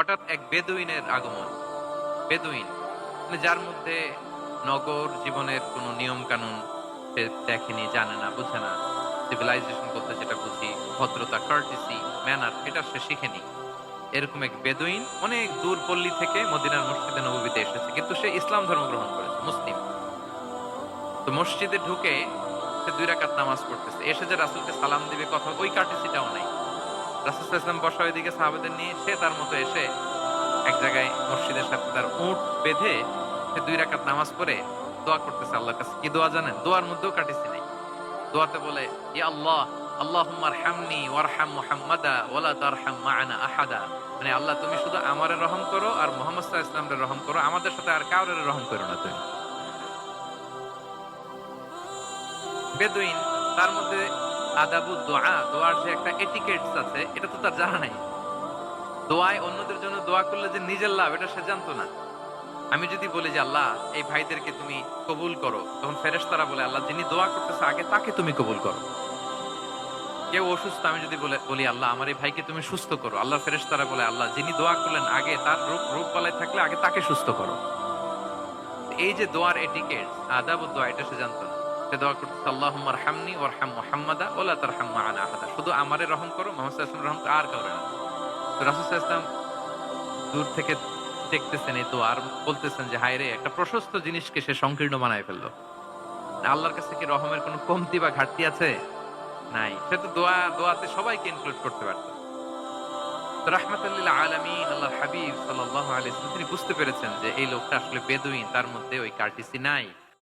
হঠাৎ এক বেদুইনের আগমন। বেদুইন মানে যার মধ্যে নগর জীবনের কোনো নিয়ম কানুন দেখেনি, জানে না, বুঝে না। সিভিলাইজেশন বলতে যেটা বুঝি, ভদ্রতা কার্টিসি ম্যানার এটা সে শিখেনি। এরকম এক বেদুইন অনেক দূর পল্লী থেকে মদিনার মসজিদে নবীতে এসেছে, কিন্তু সে ইসলাম ধর্ম গ্রহণ করেছে, মুসলিম। তো মসজিদে ঢুকে সে দুই রাকাত নামাজ পড়তেছে। এসে যে রাসুলকে সালাম দিবে কথা, ওই কার্টিসিটাও নাই। রাসুল ইসলাম বসা ওইদিকে সাহাবেদের নিয়ে সে তার মতো এসে এক জায়গায় মসজিদের সাথে তার উঁট বেঁধে সে দুই রাকাত নামাজ পড়ে দোয়া করতেছে আল্লাহর কাছে। কি দোয়া জানেন? দোয়ার মধ্যেও কাটিসি নেই। দোয়াতে বলে, ইয়া আল্লাহ হামনি ওয়ারহাম মা'ানা আহাদা। মানে আল্লাহ, তুমি শুধু আমারে রহম করো আর মুহাম্মদ সাল্লাল্লাহু আলাইহি রহম করো। আমাদের সাথে আর কাউরে রহম করো না তুমি। বেদুইন তার মধ্যে আদাবু দোয়া দোয়ার যে একটা এটিকেটস আছে, এটা তো তার জানা নাই। দোয়ায় অন্যদের জন্য দোয়া করলে যে নিজের লাভ, এটা সে জানতো না। আমি যদি বলি যে, আল্লাহ, এই ভাইদেরকে তুমি কবুল করো, তখন ফেরেশতারা বলে, আল্লাহ, যিনি দোয়া করতেছে, আগে তাকে তুমি কবুল করো। কেউ অসুস্থ, আমি যদি বলে আল্লাহ, আমার এই ভাইকে তুমি সুস্থ করো। আল্লাহ ফেরেশতারা বলে, আল্লাহ, যিনি দোয়া করলেন, আগে তার রোগ রোগ বালাই থাকলে আগে তাকে সুস্থ করো। এই যে দোয়ার এটিকেট আদাব দোয়া এটা সে জানতো সে দোয়া করতেছে আল্লাহুম্মার হামনি ওয়ারহাম মুহাম্মাদা ওয়ালা তারহাম মা'ানা আহাদা। শুধু আমারে রহম করো, মুহাম্মদ সাল্লাল্লাহু রহম আর কাউরে না। তো রাসূল দূর থেকে দেখতেছেন এই দোয়া আর বলতেছেন যে হায় রে একটা প্রশস্ত জিনিসকে সে সংকীর্ণ বানায় ফেলল। আল্লাহর কাছে কি রহমের কোনো কমতি বা ঘাটতি আছে? নাই। সে তো দোয়া, দোয়াতে সবাইকে ইনক্লুড করতে পারত। তো রাহমাতুল্লিল আলামিন, আল্লাহর হাবিব আলাইহি ওয়াসাল্লাম, তিনি বুঝতে পেরেছেন যে, এই লোকটা আসলে বেদুইন, তার মধ্যে ওই কার্টিসি নাই।